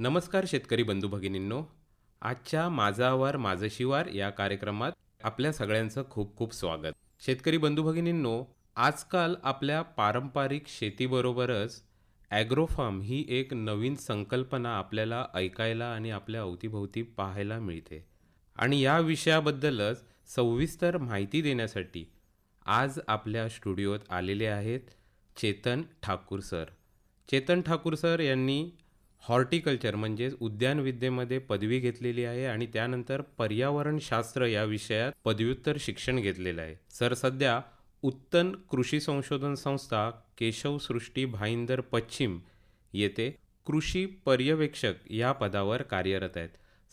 नमस्कार शेतकरी बंधू भगिनींनो. आजच्या माझावर माझं शिवार या कार्यक्रमात आपल्या सगळ्यांचं खूप खूप स्वागत. शेतकरी बंधू भगिनींनो आजकाल आपल्या पारंपरिक शेतीबरोबरच ॲग्रोफार्म ही एक नवीन संकल्पना आपल्याला ऐकायला आणि आपल्या अवतीभोवती पाहायला मिळते. आणि या विषयाबद्दलच सविस्तर माहिती देण्यासाठी आज आपल्या स्टुडिओत आलेले आहेत चेतन ठाकूर सर. चेतन ठाकूर सर यांनी हॉर्टिकल्चर म्हणजेच उद्यानविद्येमध्ये पदवी घेतलेली आहे आणि त्यानंतर पर्यावरणशास्त्र या विषयात पदव्युत्तर शिक्षण घेतलेलं आहे. सर सध्या उत्तन कृषी संशोधन संस्था केशवसृष्टी भाईंदर पश्चिम येथे कृषी पर्यवेक्षक या पदावर कार्यरत आहेत.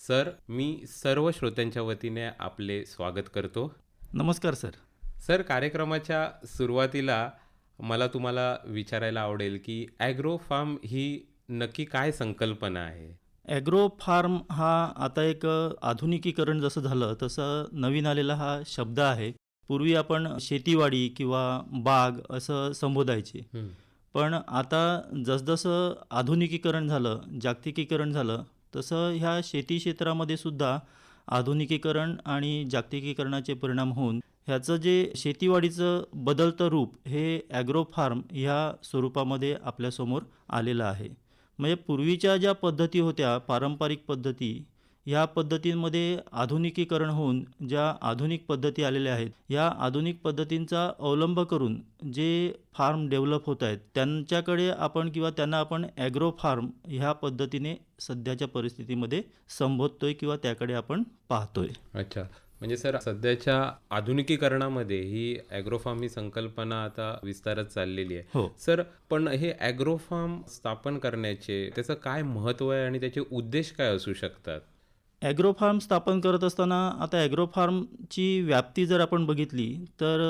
सर मी सर्व श्रोत्यांच्या वतीने आपले स्वागत करतो. नमस्कार सर. सर कार्यक्रमाच्या सुरुवातीला मला तुम्हाला विचारायला आवडेल की ॲग्रो फार्म ही नक्की काय संकल्पना आहे? ॲग्रो फार्म हा आता एक आधुनिकीकरण जसं झालं तसं नवीन आलेला हा शब्द आहे. पूर्वी आपण शेतीवाडी किंवा बाग असं संबोधायचे. पण आता जसजसं आधुनिकीकरण झालं जागतिकीकरण झालं तसं ह्या शेती क्षेत्रामध्ये सुद्धा आधुनिकीकरण आणि जागतिकीकरणाचे परिणाम होऊन ह्याचं जे शेतीवाडीचं बदलतं रूप हे ॲग्रो फार्म ह्या स्वरूपामध्ये आपल्यासमोर आलेलं आहे. म्हणजे पूर्वीच्या ज्या पद्धती होत्या पारंपरिक पद्धती ह्या पद्धतींमध्ये आधुनिकीकरण होऊन ज्या आधुनिक पद्धती आलेल्या आहेत या आधुनिक पद्धतींचा अवलंब करून जे फार्म डेव्हलप होत आहेत त्यांच्याकडे आपण किंवा त्यांना आपण ॲग्रो फार्म ह्या पद्धतीने सध्याच्या परिस्थितीमध्ये संबोधतोय किंवा त्याकडे आपण पाहतोय. अच्छा. म्हणजे सर सध्याच्या आधुनिकीकरणामध्ये ही ॲग्रोफार्म ही संकल्पना आता विस्तारत चाललेली आहे. हो. सर पण हे ॲग्रोफार्म स्थापन करण्याचे त्याचं काय महत्त्व आहे आणि त्याचे उद्देश काय असू शकतात? ॲग्रो फार्म स्थापन करत असताना आता ॲग्रो फार्मची व्याप्ती जर आपण बघितली तर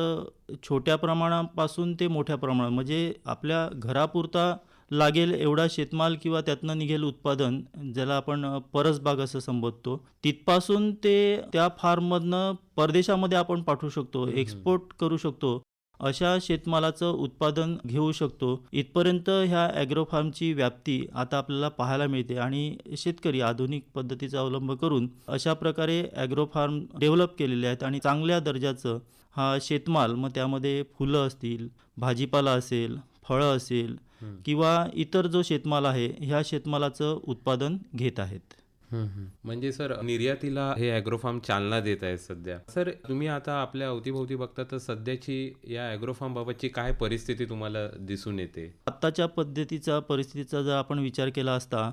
छोट्या प्रमाणापासून ते मोठ्या प्रमाणात म्हणजे आपल्या घरापुरता लागेल एवढा शेतमाल किंवा त्यातनं निघेल उत्पादन ज्याला आपण परसबाग असं संबोधतो तिथपासून ते त्या फार्ममधनं परदेशामध्ये आपण पाठवू शकतो एक्सपोर्ट करू शकतो अशा शेतमालाचं उत्पादन घेऊ शकतो. इथपर्यंत ह्या ॲग्रो फार्मची व्याप्ती आता आपल्याला पाहायला मिळते आणि शेतकरी आधुनिक पद्धतीचा अवलंब करून अशा प्रकारे ॲग्रो फार्म डेव्हलप केलेले आहेत आणि चांगल्या दर्जाचं हा शेतमाल मग त्यामध्ये फुलं असतील भाजीपाला असेल फळं असेल. किंवा इतर जो शेतमाल आहे ह्या शेतमालाचं उत्पादन घेत आहेत म्हणजे सर निर्यातीला हे ॲग्रोफार्म चालना देत आहे सध्या सर तुम्ही आता आपल्या अवतीभोवती बघता तर सध्याची या ॲग्रोफार्म बाबतची काय परिस्थिती तुम्हाला दिसून येते आत्ताच्या पद्धतीचा परिस्थितीचा जर आपण विचार केला असता.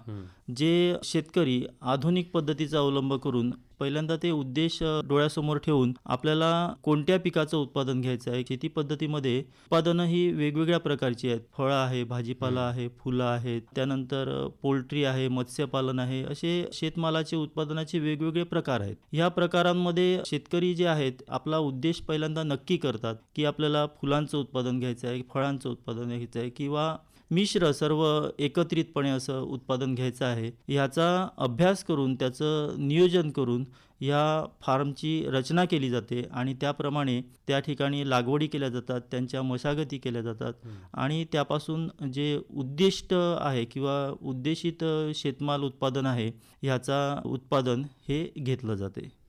जे शेतकरी आधुनिक पद्धतीचा अवलंब करून पहिल्यांदा ते उद्देश डोळ्यासमोर ठेवून आपल्याला कोणत्या पिकाचं उत्पादन घ्यायचं आहे? शेती पद्धतीमध्ये उत्पादनं ही वेगवेगळ्या प्रकारची आहेत. फळं आहे भाजीपाला आहे फुलं आहेत त्यानंतर पोल्ट्री आहे मत्स्यपालन आहे असे शेतमालाचे उत्पादनाचे वेगवेगळे प्रकार आहेत. ह्या प्रकारांमध्ये शेतकरी जे आहेत आपला उद्देश पहिल्यांदा नक्की करतात की आपल्याला फुलांचं उत्पादन घ्यायचं आहे फळांचं उत्पादन घ्यायचं आहे किंवा मिश्र सर्व एकत्रितपणे असं उत्पादन घ्यायचं आहे. ह्याचा अभ्यास करून त्याचं नियोजन करून या फार्मची रचना केली जाते आणि त्याप्रमाणे त्या ठिकाणी लागवडी केल्या जातात त्यांच्या मशागती केल्या जातात. आणि त्यापासून जे उद्दिष्ट आहे किंवा उद्देशित शेतमाल उत्पादन आहे ह्याचा उत्पादन हे घेतलं जाते.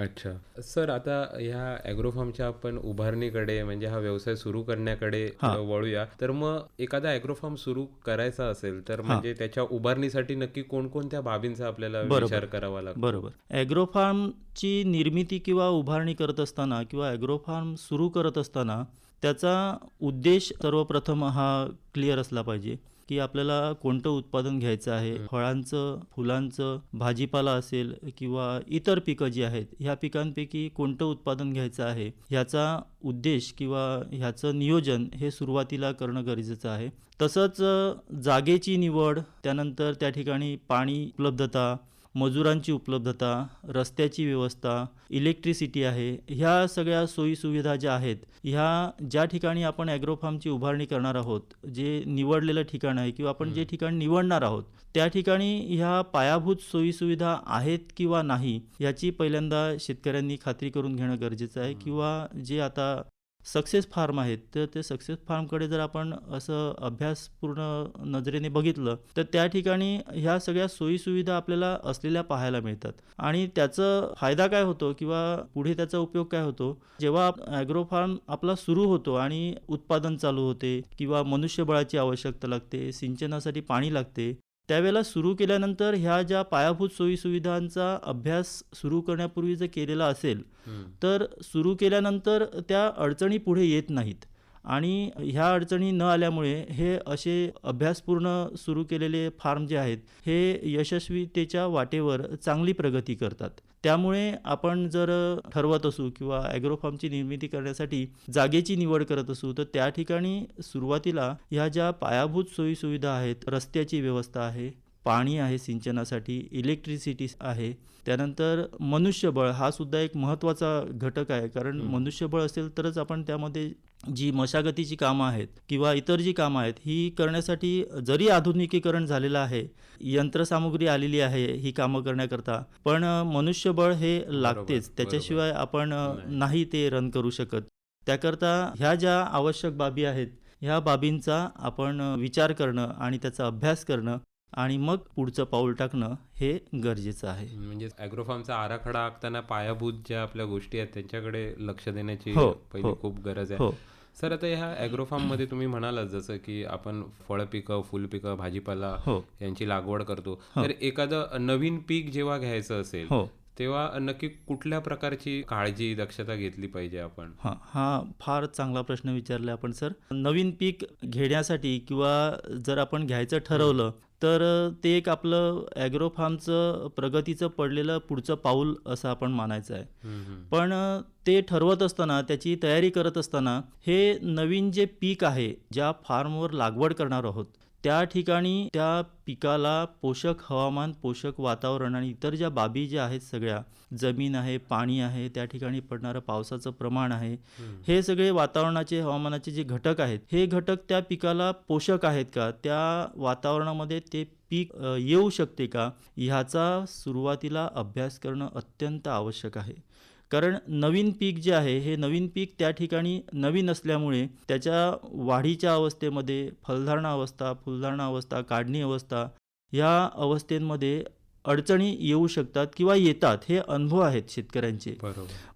अच्छा. सर आता ह्या ॲग्रोफार्मच्या आपण उभारणीकडे म्हणजे हा व्यवसाय सुरू करण्याकडे वळूया. तर मग एखादा ॲग्रोफार्म सुरू करायचा असेल तर म्हणजे त्याच्या उभारणीसाठी नक्की कोणकोणत्या बाबींचा आपल्याला. विचार करावा लागतो? बरोबर. ॲग्रो फार्मची निर्मिती किंवा उभारणी करत असताना किंवा ॲग्रो फार्म सुरू करत असताना त्याचा उद्देश सर्वप्रथम हा क्लिअर असला पाहिजे. की आपल्याला कोणतं उत्पादन घ्यायचं आहे? फळांचं फुलांचं भाजीपाला असेल किंवा इतर पिकं जी आहेत ह्या पिकांपैकी कोणतं उत्पादन घ्यायचं आहे? ह्याचा उद्देश किंवा ह्याचं नियोजन हे सुरुवातीला करणं गरजेचं आहे. तसंच जागेची निवड त्यानंतर त्या ठिकाणी पाणी उपलब्धता मजुरांची उपलब्धता रस्त्याची व्यवस्था इलेक्ट्रिसिटी आहे ह्या सगळ्या सोयीसुविधा ज्या आहेत ह्या ज्या ठिकाणी आपण ॲग्रोफार्मची उभारणी करणार आहोत जे निवडलेलं ठिकाण आहे किंवा आपण जे ठिकाण निवडणार आहोत त्या ठिकाणी ह्या पायाभूत सोयीसुविधा आहेत किंवा नाही याची पहिल्यांदा शेतकऱ्यांनी खात्री करून घेणं गरजेचं आहे किंवा जे आता सक्सेस फार्म आहेत तर ते सक्सेस फार्मकडे जर आपण असं अभ्यासपूर्ण नजरेने बघितलं तर त्या ठिकाणी ह्या सगळ्या सोयीसुविधा आपल्याला असलेल्या पाहायला मिळतात. आणि त्याचं फायदा काय होतो किंवा पुढे त्याचा उपयोग काय होतो? जेव्हा ॲग्रो फार्म आपला सुरू होतो आणि उत्पादन चालू होते किंवा मनुष्यबळाची आवश्यकता लागते सिंचनासाठी पाणी लागते त्यावेळेला सुरू केल्यानंतर ह्या ज्या पायाभूत सोयीसुविधांचा अभ्यास सुरू करण्यापूर्वी जर केलेला असेल. तर सुरू केल्यानंतर त्या अडचणी पुढे येत नाहीत आणि ह्या अडचणी न आल्यामुळे हे असे अभ्यासपूर्ण सुरू केलेले फार्म जे आहेत हे यशस्वीतेच्या वाटेवर चांगली प्रगती करतात. त्यामुळे आपण जर ठरवत असू किंवा ॲग्रो फार्मची निर्मिती करण्यासाठी जागेची निवड करत असू तर त्या ठिकाणी सुरुवातीला ह्या ज्या पायाभूत सोयीसुविधा आहेत रस्त्याची व्यवस्था आहे पाणी आहे सिंचनासाठी इलेक्ट्रिसिटी आहे त्यानंतर मनुष्यबळ हा सुद्धा एक महत्त्वाचा घटक आहे कारण. मनुष्यबळ असेल तरच आपण त्यामध्ये जी मशागतीची कामं आहेत किंवा इतर जी कामं आहेत ही करण्यासाठी जरी आधुनिकीकरण झालेलं आहे यंत्रसामुग्री आलेली आहे ही कामं करण्याकरता पण मनुष्यबळ हे लागतेच. त्याच्याशिवाय आपण नाही. ते रन करू शकत त्याकरता ह्या ज्या आवश्यक बाबी आहेत ह्या बाबींचा आपण विचार करणं आणि त्याचा अभ्यास करणं आणि मग पुढचं पाऊल टाकणं हे गरजेचं आहे. म्हणजे ॲग्रोफार्मचा आराखडा आखताना पायाभूत ज्या आपल्या गोष्टी आहेत त्यांच्याकडे लक्ष देण्याची हो, पहिली हो. खूप गरज आहे. हो. सर आता ह्या ॲग्रोफार्ममध्ये तुम्ही म्हणालात जसं की आपण फळपिकं फुलपिकं भाजीपाला हो. यांची लागवड करतो. हो. तर एखादं नवीन पीक जेव्हा घ्यायचं असेल हो. तेव्हा नक्की कुठल्या प्रकारची काळजी दक्षता घेतली पाहिजे आपण? हां हा फार चांगला प्रश्न विचारला आपण सर. नवीन पीक घेण्यासाठी किंवा जर आपण घ्यायचं ठरवलं तर ते एक आपलं ॲग्रो फार्मचं प्रगतीचं पडलेलं पुढचं पाऊल असं आपण मानायचं आहे. पण ते ठरवत असताना त्याची तयारी करत असताना हे नवीन जे पीक आहे ज्या फार्मवर लागवड करणार आहोत त्या ठिकाणी त्या पिकाला पोषक हवामान पोषक वातावरण आणि इतर ज्या बाबी ज्या आहेत सगळ्या जमीन आहे पाणी आहे त्या ठिकाणी पडणारं पावसाचं प्रमाण आहे. हे सगळे वातावरणाचे हवामानाचे जे घटक आहेत हे घटक त्या पिकाला पोषक आहेत का? त्या वातावरणामध्ये ते पीक येऊ शकते का? ह्याचा सुरुवातीला अभ्यास करणं अत्यंत आवश्यक आहे. कारण नवीन पीक जे आहे हे नवीन पीक त्या ठिकाणी नवीन असल्यामुळे त्याच्या वाढीच्या अवस्थेमध्ये फलधारणा अवस्था फुलधारणा अवस्था काढणी अवस्था ह्या अवस्थेमध्ये अडचणी येऊ शकतात किंवा येतात हे अनुभव आहेत शेतकऱ्यांचे.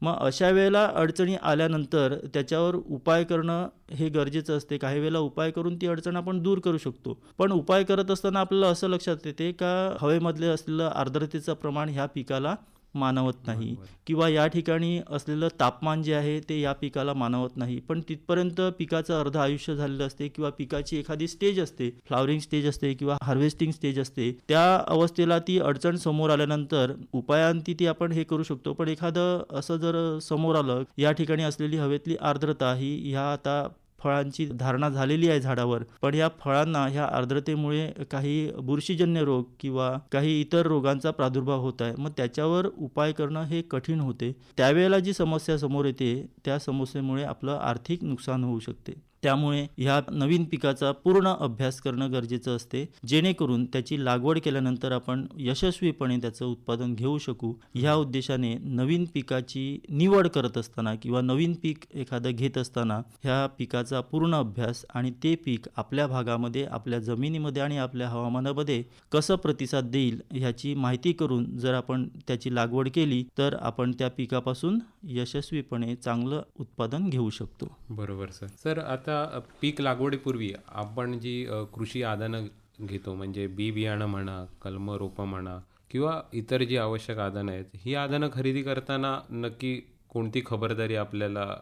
मग अशा वेळेला अडचणी आल्यानंतर त्याच्यावर उपाय करणं हे गरजेचं असते. काही वेळेला उपाय करून ती अडचण आपण दूर करू शकतो. पण उपाय करत असताना आपल्याला असं लक्षात येते का हवेमधले असलेलं आर्द्रतेचं प्रमाण ह्या पिकाला मानवत नाही. किंवा या ठिकाणी असलेलं तापमान जे आहे ते या पिकाला मानवत नाही. पण तिथपर्यंत पिकाचं अर्ध आयुष्य झालेलं असते किंवा पिकाची एखादी स्टेज असते फ्लावरिंग स्टेज असते किंवा हार्वेस्टिंग स्टेज असते त्या अवस्थेला ती अडचण समोर आल्यानंतर उपायांती ती आपण हे करू शकतो. पण एखादं असं जर समोर आलं या ठिकाणी असलेली हवेतली आर्द्रता ही ह्या आता फळांची धारणा झालेली आहे झाडावर. पण या फळांना ह्या आर्द्रतेमुळे काही बुरशीजन्य रोग किंवा काही इतर रोगांचा प्रादुर्भाव होत आहे. मग त्याच्यावर उपाय करणं हे कठीण होते. त्यावेळेला जी समस्या समोर येते त्या समस्येमुळे आपलं आर्थिक नुकसान होऊ शकते. त्यामुळे ह्या नवीन पिकाचा पूर्ण अभ्यास करणं गरजेचं असते. जेणेकरून त्याची लागवड केल्यानंतर आपण यशस्वीपणे त्याचं उत्पादन घेऊ शकू. ह्या उद्देशाने नवीन पिकाची निवड करत असताना किंवा नवीन पीक एखादं घेत असताना ह्या पिकाचा पूर्ण अभ्यास आणि ते पीक आपल्या भागामध्ये आपल्या जमिनीमध्ये आणि आपल्या हवामानामध्ये कसं प्रतिसाद देईल ह्याची माहिती करून जर आपण त्याची लागवड केली तर आपण त्या पिकापासून यशस्वीपणे चांगलं उत्पादन घेऊ शकतो. बरोबर सर. सर आता आता पीक लागवडीपूर्वी आपण जी कृषी आदानं घेतो म्हणजे बी बियाणं म्हणा कलम रोपं म्हणा किंवा इतर जी आवश्यक आदानं आहेत ही आदानं खरेदी करताना नक्की कोणती खबरदारी आपल्याला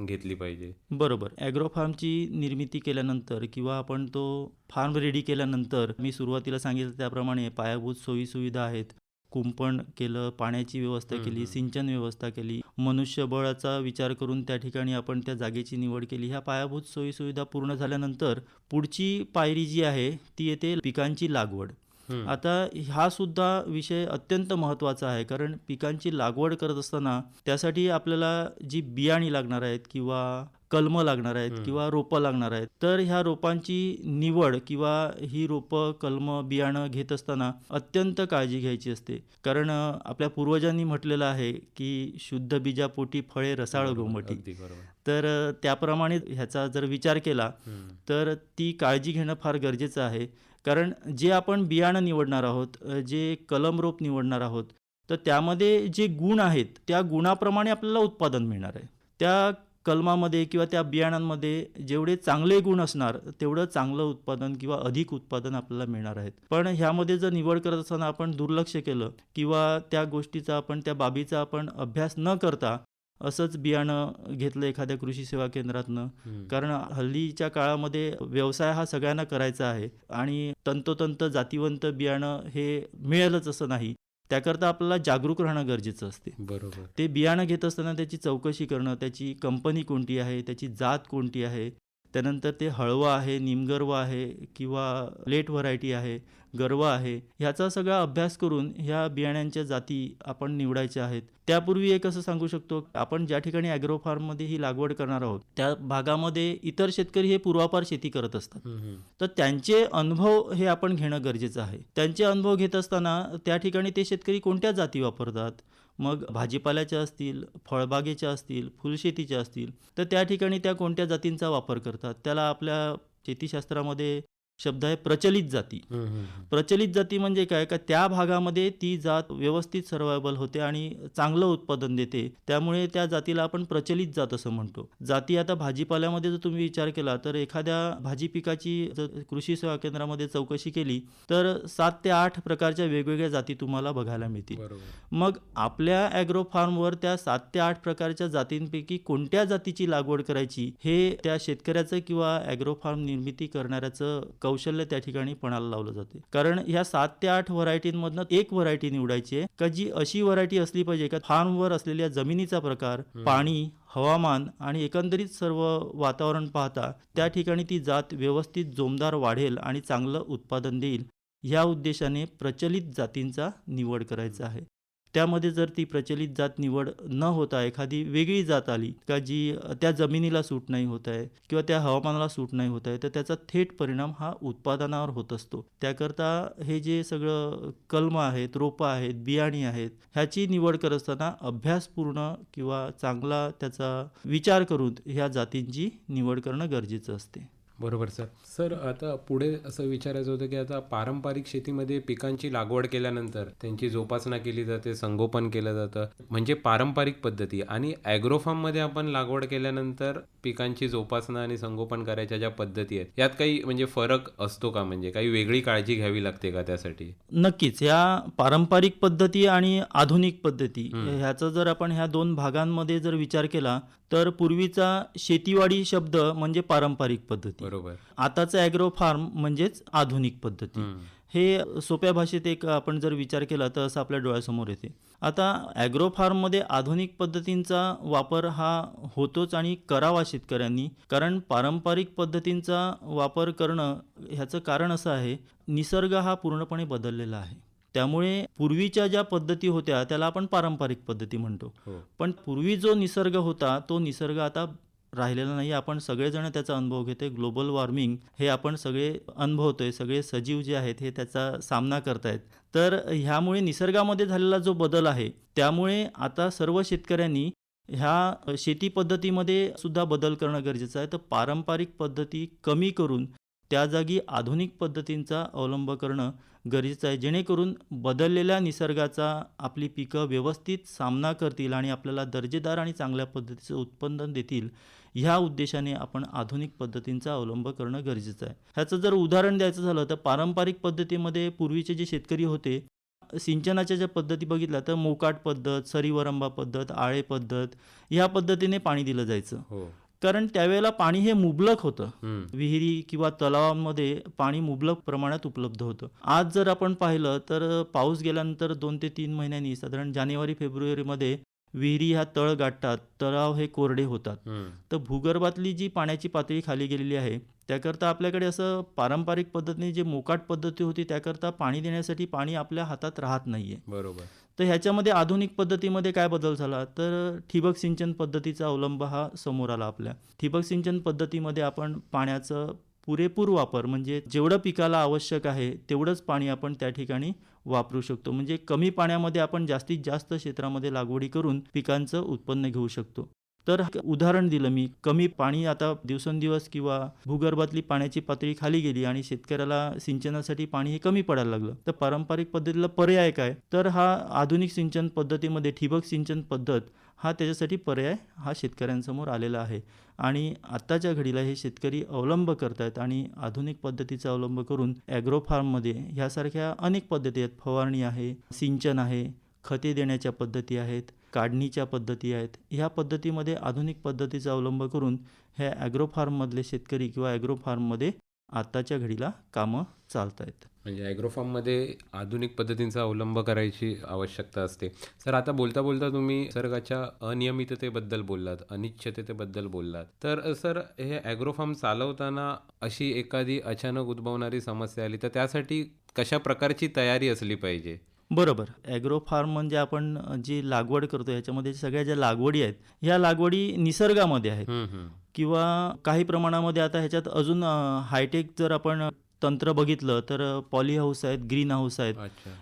घेतली पाहिजे? बरोबर. ॲग्रो फार्मची निर्मिती केल्यानंतर किंवा आपण तो फार्म रेडी केल्यानंतर मी सुरुवातीला सांगितलं त्याप्रमाणे पायाभूत सोयीसुविधा आहेत कुंपण केलं पाण्याची व्यवस्था केली. सिंचन व्यवस्था केली मनुष्यबळाचा विचार करून त्या ठिकाणी आपण त्या जागेची निवड केली ह्या पायाभूत सोयीसुविधा पूर्ण झाल्यानंतर पुढची पायरी जी आहे ती येते पिकांची लागवड. आता हा सुद्धा विषय अत्यंत महत्त्वाचा आहे कारण पिकांची लागवड करत असताना त्यासाठी आपल्याला जी बियाणी लागणार आहेत किंवा कलमं लागणार आहेत. किंवा रोपं लागणार आहेत. तर ह्या रोपांची निवड किंवा ही रोपं कलमं बियाणं घेत असताना अत्यंत काळजी घ्यायची असते. कारण आपल्या पूर्वजांनी म्हटलेलं आहे की शुद्ध बीजापोटी फळे रसाळ गोमटी. तर त्याप्रमाणे ह्याचा जर विचार केला. तर ती काळजी घेणं फार गरजेचं आहे. कारण जे आपण बियाणं निवडणार आहोत जे कलम रोप निवडणार आहोत तर त्यामध्ये जे गुण आहेत त्या गुणाप्रमाणे आपल्याला उत्पादन मिळणार आहे. त्या कलमामध्ये किंवा त्या बियाणांमध्ये जेवढे चांगले गुण असणार तेवढं चांगलं उत्पादन किंवा अधिक उत्पादन आपल्याला मिळणार आहेत. पण ह्यामध्ये जर निवड करत असताना आपण दुर्लक्ष केलं किंवा त्या गोष्टीचा आपण त्या बाबीचा आपण अभ्यास न करता असंच बियाणं घेतलं एखाद्या कृषी सेवा केंद्रातनं. कारण हल्लीच्या काळामध्ये व्यवसाय हा सगळ्यांना करायचा आहे आणि तंतोतंत जातीवंत बियाणं हे मिळेलच असं नाही. त्याकरता आपल्याला जागरूक राहणं गरजेचं असते. बरोबर. ते बियाणं घेत असताना त्याची चौकशी करणं त्याची कंपनी कोणती आहे त्याची जात कोणती आहे त्यानंतर ते हळवं आहे निमगर्व आहे किंवा लेट व्हरायटी आहे गर्व आहे ह्याचा सगळा अभ्यास करून ह्या बियाण्यांच्या जाती आपण निवडायच्या आहेत. त्यापूर्वी एक असं सांगू शकतो आपण ज्या ठिकाणी ॲग्रो फार्ममध्ये ही लागवड करणार आहोत त्या भागामध्ये इतर शेतकरी हे पूर्वापार शेती करत असतात. तर त्यांचे अनुभव हे आपण घेणं गरजेचं आहे. त्यांचे अनुभव घेत असताना त्या ठिकाणी ते शेतकरी कोणत्या जाती वापरतात? मग भाजीपाल्याच्या असतील फळबागेच्या असतील फुलशेतीच्या असतील तर त्या ठिकाणी त्या कोणत्या जातींचा वापर करतात? त्याला आपल्या शेतीशास्त्रामध्ये शब्द आहे प्रचलित जाती. प्रचलित जाती म्हणजे काय? का त्या भागामध्ये ती जात व्यवस्थित सर्वायबल होते आणि चांगलं उत्पादन देते. त्यामुळे त्या जातीला आपण प्रचलित जात असं म्हणतो. जाती आता भाजीपाल्यामध्ये जर तुम्ही विचार केला तर एखाद्या भाजी पिकाची जर कृषी सेवा केंद्रामध्ये चौकशी केली तर सात ते आठ प्रकारच्या वेगवेगळ्या जाती तुम्हाला बघायला मिळतील. मग आपल्या ॲग्रो फार्मवर त्या सात ते आठ प्रकारच्या जातींपैकी कोणत्या जातीची लागवड करायची हे त्या शेतकऱ्याचं किंवा ॲग्रो फार्म निर्मिती करणाऱ्याचं कौशल्य त्या ठिकाणी पणाला लावलं जाते. कारण ह्या सात ते आठ व्हरायटींमधनं एक व्हरायटी निवडायची आहे का जी अशी व्हरायटी असली पाहिजे का फार्मवर असलेल्या जमिनीचा प्रकार पाणी हवामान आणि एकंदरीत सर्व वातावरण पाहता त्या ठिकाणी ती जात व्यवस्थित जोमदार वाढेल आणि चांगलं उत्पादन देईल ह्या उद्देशाने प्रचलित जातींचा निवड करायचा आहे. त्यामध्ये जर ती प्रचलित जात निवड न होता एखादी वेगळी जात आली का जी त्या जमिनीला सूट नाही होत आहे किंवा त्या हवामानाला सूट नाही होत आहे तर त्याचा थेट परिणाम हा उत्पादनावर होत असतो. त्याकरता हे जे सगळं कलम आहेत रोपं आहेत बियाणी आहेत ह्याची निवड करत असताना अभ्यासपूर्ण किंवा चांगला त्याचा विचार करून ह्या जातींची निवड करणं गरजेचं असते. बरोबर सर. सर आता पुढे असं विचारायचं होतं की आता पारंपरिक शेतीमध्ये पिकांची लागवड केल्यानंतर त्यांची जोपासना केली जाते संगोपन केलं जातं म्हणजे पारंपरिक पद्धती आणि ॲग्रोफार्ममध्ये आपण लागवड केल्यानंतर पिकांची जोपासना आणि संगोपन करायच्या ज्या पद्धती आहेत यात काही म्हणजे फरक असतो का? म्हणजे काही वेगळी काळजी घ्यावी लागते का त्यासाठी? नक्कीच. ह्या पारंपरिक पद्धती आणि आधुनिक पद्धती ह्याचा जर आपण ह्या दोन भागांमध्ये जर विचार केला तर पूर्वीचा शेतीवाडी शब्द म्हणजे पारंपरिक पद्धती. बरोबर. आताचं ॲग्रो फार्म म्हणजेच आधुनिक पद्धती. हे सोप्या भाषेत एक आपण जर विचार केला तर असं आपल्या डोळ्यासमोर येते. आता ॲग्रो फार्ममध्ये आधुनिक पद्धतींचा वापर हा होतोच आणि करावा शेतकऱ्यांनी. कारण पारंपरिक पद्धतींचा वापर करणं ह्याचं कारण असं आहे निसर्ग हा पूर्णपणे बदललेला आहे. त्यामुळे पूर्वीच्या ज्या पद्धती होत्या त्याला आपण पारंपरिक पद्धती म्हणतो. हो. पण पूर्वी जो निसर्ग होता तो निसर्ग आता राहिलेला नाही. आपण सगळेजण त्याचा अनुभव घेतोय. ग्लोबल वॉर्मिंग हे आपण सगळे अनुभवतोय. सगळे सजीव जे आहेत हे त्याचा सामना करतायत. तर ह्यामुळे निसर्गामध्ये झालेला जो बदल आहे त्यामुळे आता सर्व शेतकऱ्यांनी ह्या शेती पद्धतीमध्ये सुद्धा बदल करणं गरजेचं आहे. तर पारंपरिक पद्धती कमी करून त्या जागी आधुनिक पद्धतींचा अवलंब करणं गरजेचं आहे. जेणेकरून बदललेल्या निसर्गाचा आपली पिकं व्यवस्थित सामना करतील आणि आपल्याला दर्जेदार आणि चांगल्या पद्धतीचं उत्पन्न देतील. ह्या उद्देशाने आपण आधुनिक पद्धतींचा अवलंब करणं गरजेचं आहे. ह्याचं जर उदाहरण द्यायचं झालं तर पारंपरिक पद्धतीमध्ये पूर्वीचे जे शेतकरी होते सिंचनाच्या ज्या पद्धती बघितल्या तर मोकाट पद्धत सरीवरंबा पद्धत आळे पद्धत ह्या पद्धतीने पाणी दिलं जायचं. हो. कारण त्यावेळेला पाणी हे मुबलक होतं. विहिरी किंवा तलावांमध्ये पाणी मुबलक प्रमाणात उपलब्ध होतं. आज जर आपण पाहिलं तर पाऊस गेल्यानंतर दोन ते तीन महिन्यांनी साधारण जानेवारी फेब्रुवारीमध्ये विहिरी ह्या तळ गाठतात तलाव हे कोरडे होतात. तर भूगर्भातली जी पाण्याची पातळी खाली गेलेली आहे त्याकरता आपल्याकडे असं पारंपरिक पद्धतीने जे मोकाट पद्धती होती त्याकरता पाणी देण्यासाठी पाणी आपल्या हातात राहत नाही आहे बरोबर. तर ह्याच्यामध्ये आधुनिक पद्धतीमध्ये काय बदल झाला? तर ठिबक सिंचन पद्धतीचा अवलंब हा समोर आला आपल्या. ठिबक सिंचन पद्धतीमध्ये आपण पाण्याचं पुरेपूर वापर म्हणजे जेवढं पिकाला आवश्यक आहे तेवढंच पाणी आपण त्या ठिकाणी वापरू शकतो. म्हणजे कमी पाण्यामध्ये आपण जास्तीत जास्त क्षेत्रामध्ये लागवडी करून पिकांचं उत्पन्न घेऊ शकतो. तर उदाहरण दिलं मी. कमी पाणी आता दिवसेंदिवस किंवा भूगर्भातली पाण्याची पातळी खाली गेली आणि शेतकऱ्याला सिंचनासाठी पाणी हे कमी पडायला लागलं. तर पारंपरिक पद्धतीला पर्याय काय? तर हा आधुनिक सिंचन पद्धतीमध्ये ठिबक सिंचन पद्धत हा त्याच्यासाठी पर्याय हा शेतकऱ्यांसमोर आलेला आहे. आणि आत्ताच्या घडीला हे शेतकरी अवलंब करत आहेत आणि आधुनिक पद्धतीचा अवलंब करून ॲग्रो फार्ममध्ये ह्यासारख्या अनेक पद्धती आहेत. फवारणी आहे सिंचन आहे खते देण्याच्या पद्धती आहेत. काढणीच्या पद्धती आहेत. ह्या पद्धतीमध्ये आधुनिक पद्धतीचा अवलंब करून ह्या ॲग्रो फार्ममधले शेतकरी किंवा ॲग्रो फार्ममध्ये आत्ताच्या घडीला कामं चालत आहेत म्हणजे ॲग्रोफार्ममध्ये आधुनिक पद्धतींचा अवलंब करायची आवश्यकता असते. सर आता बोलता बोलता तुम्ही निसर्गाच्या अनियमिततेबद्दल बोललात अनिश्चिततेबद्दल बोललात. तर सर हे ॲग्रोफार्म चालवताना अशी एखादी अचानक उद्भवणारी समस्या आली तर त्यासाठी कशा प्रकारची तयारी असली पाहिजे? बरोबर. ॲग्रो फार्म म्हणजे आपण जी लागवड करतो ह्याच्यामध्ये सगळ्या ज्या लागवडी आहेत ह्या लागवडी निसर्गामध्ये आहेत. किंवा काही प्रमाणामध्ये आता ह्याच्यात अजून हायटेक जर आपण तंत्र बघितलं तर पॉली हाऊस आहेत ग्रीन हाऊस आहेत.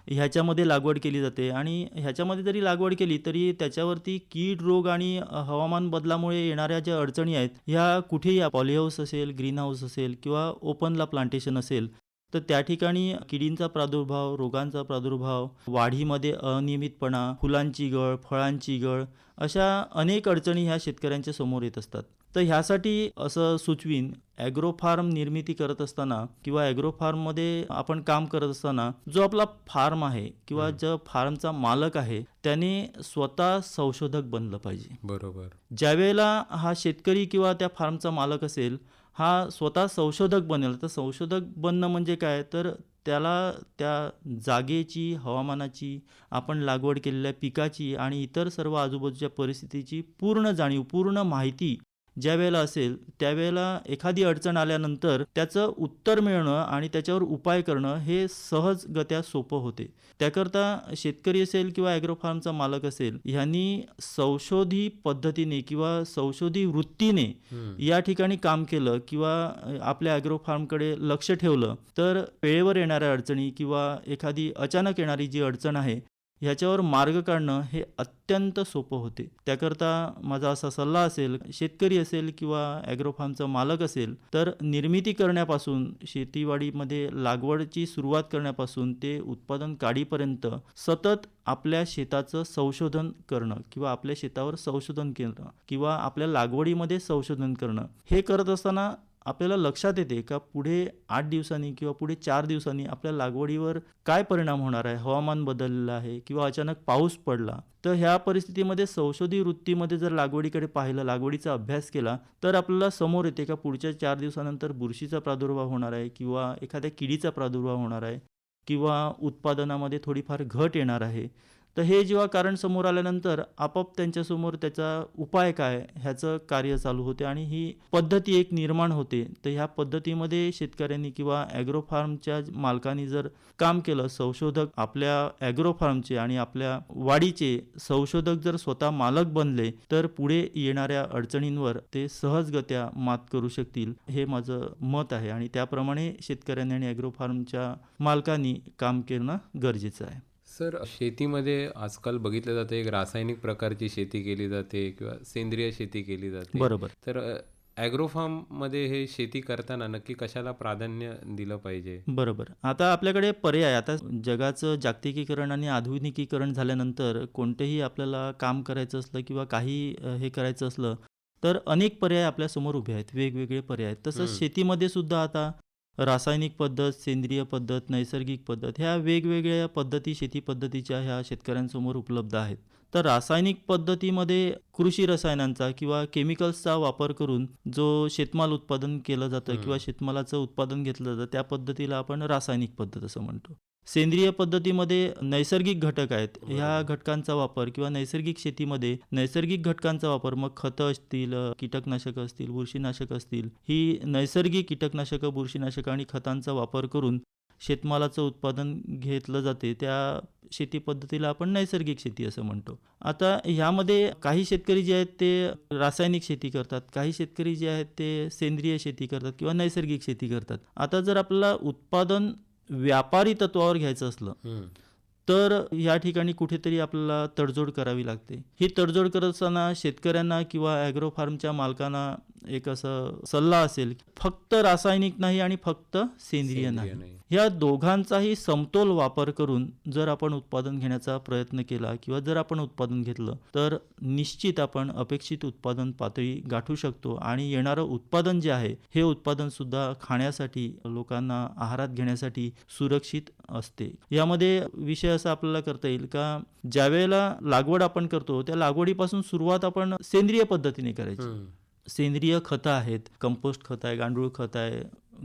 ह्याच्यामध्ये लागवड केली जाते. आणि ह्याच्यामध्ये जरी लागवड केली तरी त्याच्यावरती कीड रोग आणि हवामान बदलामुळे येणाऱ्या ज्या अडचणी आहेत ह्या कुठेही पॉली हाऊस असेल ग्रीन हाऊस असेल किंवा ओपनला प्लांटेशन असेल तर त्या ठिकाणी किडींचा प्रादुर्भाव रोगांचा प्रादुर्भाव वाढीमध्ये अनियमितपणा फुलांची गळ फळांची गळ अशा अनेक अडचणी ह्या शेतकऱ्यांच्या समोर येत असतात. तर ह्यासाठी असं सुचवीन ॲग्रो फार्म निर्मिती करत असताना किंवा ॲग्रो फार्ममध्ये आपण काम करत असताना जो आपला फार्म आहे किंवा जो फार्मचा मालक आहे त्याने स्वतः संशोधक बनलं पाहिजे. बरोबर. ज्यावेळेला हा शेतकरी किंवा त्या फार्मचा मालक असेल हा स्वतः संशोधक बनेल. तर संशोधक बनणं म्हणजे काय? तर त्याला त्या जागेची हवामानाची आपण लागवड केलेल्या पिकाची आणि इतर सर्व आजूबाजूच्या परिस्थितीची पूर्ण जाणीव पूर्ण माहिती ज्या वेळेला असेल त्यावेळेला एखादी अडचण आल्यानंतर त्याचं उत्तर मिळणं आणि त्याच्यावर उपाय करणं हे सहजगत्या सोपं होते त्याकरता शेतकरी असेल किंवा ॲग्रो फार्मचा मालक असेल ह्यांनी संशोधी पद्धतीने किंवा संशोधी वृत्तीने. या ठिकाणी काम केलं किंवा आपल्या ॲग्रो फार्मकडे लक्ष ठेवलं तर वेळेवर येणाऱ्या अडचणी किंवा एखादी अचानक येणारी जी अडचण आहे ह्याच्यावर मार्ग काढणं हे अत्यंत सोपं होते. त्याकरता माझा असा सल्ला असेल शेतकरी असेल किंवा ॲग्रोफार्मचा मालक असेल तर निर्मिती करण्यापासून शेतीवाडीमध्ये लागवडची सुरुवात करण्यापासून ते उत्पादन काढीपर्यंत सतत आपल्या शेताचं संशोधन करणं किंवा आपल्या शेतावर संशोधन करणं किंवा आपल्या लागवडीमध्ये संशोधन करणं हे करत असताना आपल्याला लक्षात येते का पुढे आठ दिवसांनी किंवा पुढे चार दिवसांनी आपल्या लागवडीवर काय परिणाम होणार आहे? हवामान बदललेलं आहे किंवा अचानक पाऊस पडला तर ह्या परिस्थितीमध्ये संशोधी वृत्तीमध्ये जर लागवडीकडे पाहिलं लागवडीचा अभ्यास केला तर आपल्याला समोर येते का पुढच्या चार दिवसानंतर बुरशीचा प्रादुर्भाव होणार आहे किंवा एखाद्या किडीचा प्रादुर्भाव होणार आहे किंवा उत्पादनामध्ये थोडीफार घट येणार आहे? तर हे जेव्हा कारण समोर आल्यानंतर आपोआप त्यांच्यासमोर त्याचा उपाय काय ह्याचं कार्य चालू होते आणि ही पद्धती एक निर्माण होते. तर ह्या पद्धतीमध्ये शेतकऱ्यांनी किंवा ॲग्रो फार्मच्या मालकांनी जर काम केलं संशोधक आपल्या ॲग्रो फार्मचे आणि आपल्या वाढीचे संशोधक जर स्वतः मालक बनले तर पुढे येणाऱ्या अडचणींवर ते सहजगत्या मात करू शकतील हे माझं मत आहे. आणि त्याप्रमाणे शेतकऱ्यांनी आणि ॲग्रो फार्मच्या मालकांनी काम करणं गरजेचं आहे. सर शेतीमध्ये आजकाल बघितलं जातं एक रासायनिक प्रकारची शेती केली जाते किंवा सेंद्रिय शेती केली जाते. बरोबर. तर ॲग्रोफार्ममध्ये हे शेती करताना नक्की कशाला प्राधान्य दिलं पाहिजे? बरोबर. आता आपल्याकडे पर्याय आता जगाचं जागतिकीकरण आणि आधुनिकीकरण झाल्यानंतर कोणतेही आपल्याला काम करायचं असलं किंवा काही हे करायचं असलं तर अनेक पर्याय आपल्यासमोर उभे आहेत वेगवेगळे पर्याय. तसंच शेतीमध्ये सुद्धा आता रासायनिक पद्धत सेंद्रिय पद्धत नैसर्गिक पद्धत ह्या वेगवेगळ्या पद्धती शेती पद्धतीच्या ह्या शेतकऱ्यांसमोर उपलब्ध आहेत तर रासायनिक पद्धतीमध्ये कृषी रसायनांचा किंवा केमिकल्सचा वापर करून जो शेतमाल उत्पादन केलं जातं. किंवा शेतमालाचं उत्पादन घेतलं जातं त्या पद्धतीला आपण रासायनिक पद्धत असं म्हणतो सेंद्रिय पद्धतीमध्ये नैसर्गिक घटक आहेत. ह्या. घटकांचा वापर किंवा नैसर्गिक शेतीमध्ये नैसर्गिक घटकांचा वापर मग खतं असतील कीटकनाशकं असतील बुरशीनाशक असतील ही नैसर्गिक कीटकनाशकं बुरशीनाशकं आणि खतांचा वापर करून शेतमालाचं उत्पादन घेतलं जाते. त्या शेती पद्धतीला आपण नैसर्गिक शेती असं म्हणतो. आता ह्यामध्ये काही शेतकरी जे आहेत ते रासायनिक शेती करतात. काही शेतकरी जे आहेत ते सेंद्रिय शेती करतात किंवा नैसर्गिक शेती करतात. आता जर आपल्याला उत्पादन व्यापारी तत्वावर घ्यायचं असलं. तर या ठिकाणी कुठेतरी आपल्याला तडजोड करावी लागते ही तडजोड करत असताना शेतकऱ्यांना किंवा ॲग्रो फार्मच्या मालकांना एक असं सल्ला असेल फक्त रासायनिक नाही आणि फक्त सेंद्रिय नाही. या दोघांचाही समतोल वापर करून जर आपण उत्पादन घेण्याचा प्रयत्न केला किंवा जर आपण उत्पादन घेतलं तर निश्चित आपण अपेक्षित उत्पादन पातळी गाठू शकतो आणि येणारं उत्पादन जे आहे हे उत्पादन सुद्धा खाण्यासाठी लोकांना आहारात घेण्यासाठी सुरक्षित असते यामध्ये विषय असा आपल्याला करता येईल का ज्या वेळेला लागवड आपण करतो त्या लागवडीपासून सुरुवात आपण सेंद्रिय पद्धतीने करायची. सेंद्रिय खतं आहेत कंपोस्ट खत आहे गांडूळ खत आहे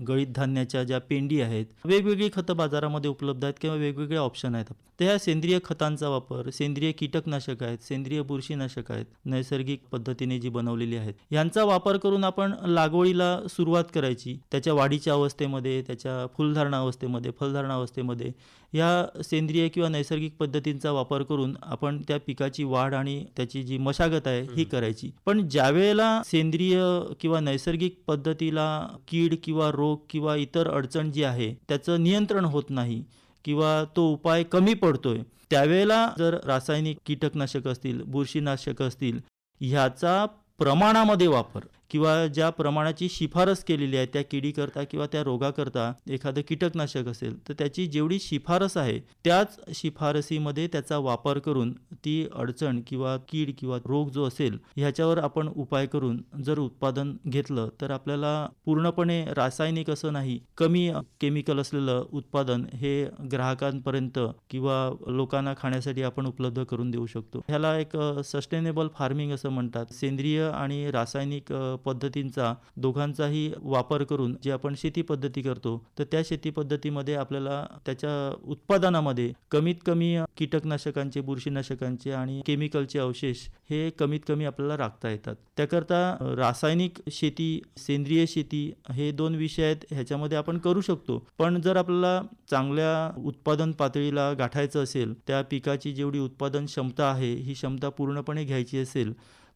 गळीत धान्याच्या ज्या पेंडी आहेत वेगवेगळी खतं बाजारामध्ये उपलब्ध आहेत किंवा वेगवेगळे ऑप्शन आहेत. तर ह्या सेंद्रिय खतांचा वापर सेंद्रिय कीटकनाशक आहेत सेंद्रिय बुरशीनाशक आहेत नैसर्गिक पद्धतीने जी बनवलेली आहेत यांचा वापर करून आपण लागवडीला सुरुवात करायची. त्याच्या वाढीच्या अवस्थेमध्ये त्याच्या फुलधारणा अवस्थेमध्ये फलधारणा अवस्थेमध्ये या सेंद्रिय किंवा नैसर्गिक पद्धतींचा वापर करून आपण त्या पिकाची वाढ आणि त्याची जी मशागत आहे ही करायची. पण ज्या वेळेला सेंद्रिय किंवा नैसर्गिक पद्धतीला कीड किंवा रोग रोग किंवा इतर अडचण जी आहे त्याचं नियंत्रण होत नाही किंवा तो उपाय कमी पडतोय त्यावेळेला जर रासायनिक कीटकनाशक असतील बुरशीनाशक असतील ह्याचा प्रमाणामध्ये वापर. किंवा ज्या प्रमाणाची शिफारस केलेली आहे त्या किडीकरता किंवा त्या रोगाकरता एखादं कीटकनाशक असेल तर त्याची जेवढी शिफारस आहे त्याच शिफारसीमध्ये त्याचा वापर करून ती अडचण किंवा कीड किंवा रोग जो असेल ह्याच्यावर आपण उपाय करून जर उत्पादन घेतलं तर आपल्याला पूर्णपणे रासायनिक असं नाही कमी केमिकल असलेलं उत्पादन हे ग्राहकांपर्यंत किंवा लोकांना खाण्यासाठी आपण उपलब्ध करून देऊ शकतो. ह्याला एक सस्टेनेबल फार्मिंग असं म्हणतात. सेंद्रिय आणि रासायनिक पद्धतींचा दोघांचाही वापर करून जे आपण शेती पद्धती करतो तर त्या शेती पद्धतीमध्ये आपल्याला त्याच्या उत्पादनामध्ये कमीत कमी कीटकनाशकांचे बुरशीनाशकांचे आणि केमिकलचे अवशेष हे कमीत कमी आपल्याला राखता येतात. त्याकरता रासायनिक शेती सेंद्रिय शेती हे दोन विषय आहेत ह्याच्यामध्ये आपण करू शकतो. पण जर आपल्याला चांगल्या उत्पादन पातळीला गाठायचं असेल त्या पिकाची जेवढी उत्पादन क्षमता आहे ही क्षमता पूर्णपणे घ्यायची असेल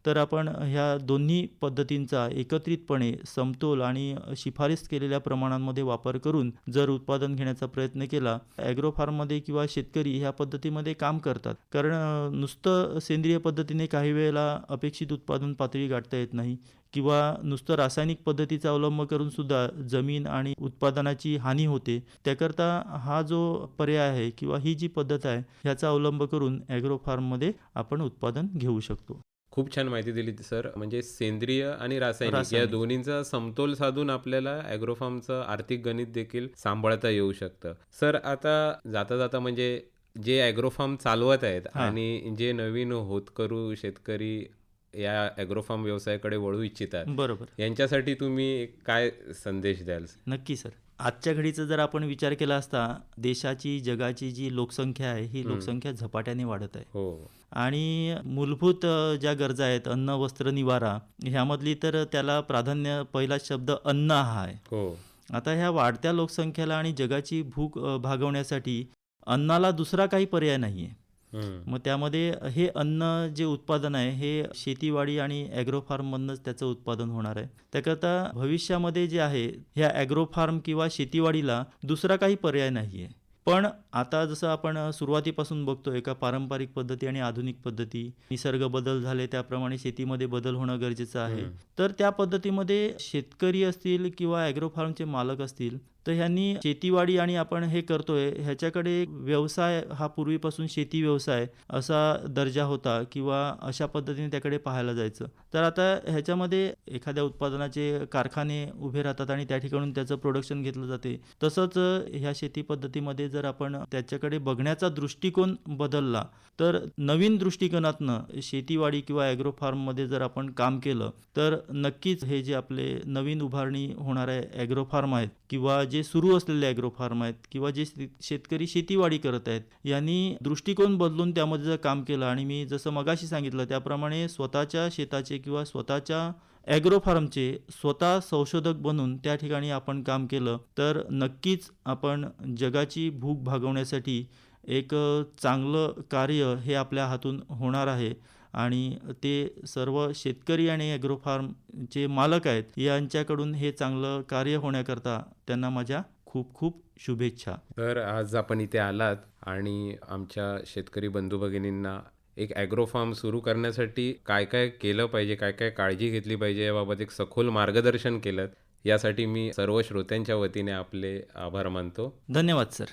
तर आपण ह्या दोन्ही पद्धतींचा एकत्रितपणे समतोल आणि शिफारस केलेल्या प्रमाणांमध्ये वापर करून जर उत्पादन घेण्याचा प्रयत्न केला ॲग्रो फार्ममध्ये किंवा शेतकरी ह्या पद्धतीमध्ये काम करतात. कारण नुसतं सेंद्रिय पद्धतीने काही वेळेला अपेक्षित उत्पादन पातळी गाठता येत नाही किंवा नुसतं रासायनिक पद्धतीचा अवलंब करून सुद्धा जमीन आणि उत्पादनाची हानी होते. त्याकरता हा जो पर्याय आहे किंवा ही जी पद्धत आहे ह्याचा अवलंब करून ॲग्रो फार्ममध्ये आपण उत्पादन घेऊ शकतो. खूप छान माहिती दिली सर. म्हणजे सेंद्रिय आणि रासायनिक या. दोन्हींचा समतोल साधून आपल्याला ॲग्रोफार्मचं आर्थिक गणित देखील सांभाळता येऊ शकतं. सर आता जाता जाता म्हणजे जे ॲग्रोफार्म चालवत आहेत. आणि जे नवीन होतकरू शेतकरी या ॲग्रोफार्म व्यवसायाकडे वळू इच्छितात बरोबर. यांच्यासाठी तुम्ही काय संदेश द्याल नक्की सर. आजच्या घडीचा जर आपण विचार केला असता देशाची जगाची जी लोकसंख्या आहे ही. लोकसंख्या झपाट्याने वाढत आहे. हो. आणि मूलभूत ज्या गरजा आहेत अन्न वस्त्र निवारा ह्यामधली तर त्याला प्राधान्य पहिला शब्द अन्न हा आहे. हो. आता ह्या वाढत्या लोकसंख्येला आणि जगाची भूक भागवण्यासाठी अन्नाला दुसरा काही पर्याय नाही आहे. मग त्यामध्ये हे अन्न जे उत्पादन आहे हे शेतीवाडी आणि ॲग्रो फार्ममधनंच त्याचं उत्पादन होणार आहे. त्याकरता भविष्यामध्ये जे आहे ह्या ॲग्रो फार्म किंवा शेतीवाडीला दुसरा काही पर्याय नाही आहे पण आता जसं आपण सुरुवातीपासून बघतो एका पारंपरिक पद्धती आणि आधुनिक पद्धती निसर्ग बदल झाले त्याप्रमाणे शेतीमध्ये बदल होणं गरजेचं आहे. तर त्या पद्धतीमध्ये शेतकरी असतील किंवा ॲग्रो फार्मचे मालक असतील तर ह्यांनी शेतीवाडी आणि आपण हे करतोय ह्याच्याकडे व्यवसाय हा पूर्वीपासून शेती व्यवसाय असा दर्जा होता किंवा अशा पद्धतीने त्याकडे पाहायला जायचं. तर आता ह्याच्यामध्ये एखाद्या उत्पादनाचे कारखाने उभे राहतात आणि त्या ठिकाणून त्याचं प्रोडक्शन घेतलं जाते. तसंच ह्या शेती पद्धतीमध्ये जर आपण त्याच्याकडे बघण्याचा दृष्टिकोन बदलला तर नवीन दृष्टिकोनातनं शेतीवाडी किंवा ॲग्रो फार्ममध्ये जर आपण काम केलं तर नक्कीच हे जे आपले नवीन उभारणी होणारे ॲग्रो फार्म आहेत किंवा जे जे सुरू असलेले ॲग्रो फार्म आहेत किंवा जे शेतकरी शेतीवाडी करत आहेत यांनी दृष्टिकोन बदलून त्यामध्ये जर काम केलं आणि मी जसं मगाशी सांगितलं त्याप्रमाणे स्वतःच्या शेताचे किंवा स्वतःच्या ॲग्रो फार्मचे स्वतः संशोधक बनून त्या ठिकाणी आपण काम केलं तर नक्कीच आपण जगाची भूक भागवण्यासाठी एक चांगलं कार्य हे आपल्या हातून होणार आहे. आणि ते सर्व शेतकरी आणि ॲग्रो फार्मचे मालक आहेत यांच्याकडून हे चांगलं कार्य होण्याकरता त्यांना माझ्या खूप खूप शुभेच्छा. तर आज आपण इथे आलात आणि आमच्या शेतकरी बंधू भगिनींना एक ॲग्रो फार्म सुरू करण्यासाठी काय काय केलं पाहिजे काय काय काळजी घेतली पाहिजे याबाबत एक सखोल मार्गदर्शन केलं यासाठी मी सर्व श्रोत्यांच्या वतीने आपले आभार मानतो. धन्यवाद सर.